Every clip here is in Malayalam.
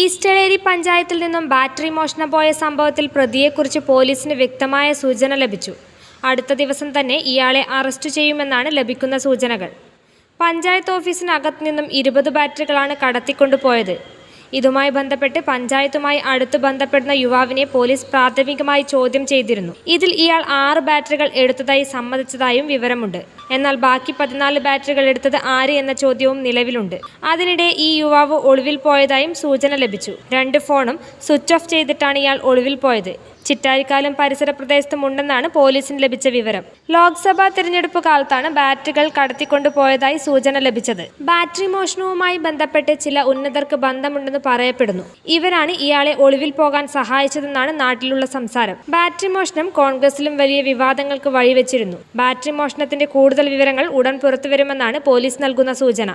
ഈസ്റ്റേളേരി പഞ്ചായത്തിൽ നിന്നും ബാറ്ററി മോഷണം പോയ സംഭവത്തിൽ പ്രതിയെക്കുറിച്ച് പോലീസിന് വ്യക്തമായ സൂചന ലഭിച്ചു. അടുത്ത ദിവസം തന്നെ ഇയാളെ അറസ്റ്റ് ചെയ്യുമെന്നാണ് ലഭിക്കുന്ന സൂചനകൾ. പഞ്ചായത്ത് ഓഫീസിനകത്ത് നിന്നും ഇരുപത് ബാറ്ററികളാണ് കടത്തിക്കൊണ്ടുപോയത്. ഇതുമായി ബന്ധപ്പെട്ട് പഞ്ചായത്തുമായി അടുത്ത് ബന്ധപ്പെടുന്ന യുവാവിനെ പോലീസ് പ്രാഥമികമായി ചോദ്യം ചെയ്തിരുന്നു. ഇതിൽ ഇയാൾ ആറ് ബാറ്ററികൾ എടുത്തതായി സമ്മതിച്ചതായും വിവരമുണ്ട്. എന്നാൽ ബാക്കി പതിനാല് ബാറ്ററികൾ എടുത്തത് ആര് എന്ന ചോദ്യവും നിലവിലുണ്ട്. അതിനിടെ ഈ യുവാവ് ഒളിവിൽ പോയതായും സൂചന ലഭിച്ചു. രണ്ട് ഫോണും സ്വിച്ച് ഓഫ് ചെയ്തിട്ടാണ് ഇയാൾ ഒളിവിൽ പോയത്. ചിറ്റാരിക്കാലും പരിസര പ്രദേശത്തും ഉണ്ടെന്നാണ് പോലീസിന് ലഭിച്ച വിവരം. ലോക്സഭാ തിരഞ്ഞെടുപ്പ് കാലത്താണ് ബാറ്ററികൾ കടത്തിക്കൊണ്ടുപോയതായി സൂചന ലഭിച്ചത്. ബാറ്ററി മോഷണവുമായി ബന്ധപ്പെട്ട് ചില ഉന്നതർക്ക് ബന്ധമുണ്ടെന്ന് പറയപ്പെടുന്നു. ഇവരാണ് ഇയാളെ ഒളിവിൽ പോകാൻ സഹായിച്ചതെന്നാണ് നാട്ടിലുള്ള സംസാരം. ബാറ്ററി മോഷണം കോൺഗ്രസിലും വലിയ വിവാദങ്ങൾക്ക് വഴിവെച്ചിരുന്നു. ബാറ്ററി മോഷണത്തിന്റെ കൂടുതൽ വിവരങ്ങൾ ഉടൻ പുറത്തുവരുമെന്നാണ് പോലീസ് നൽകുന്ന സൂചന.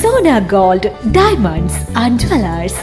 Sona gold diamonds and jewellers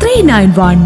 three nine one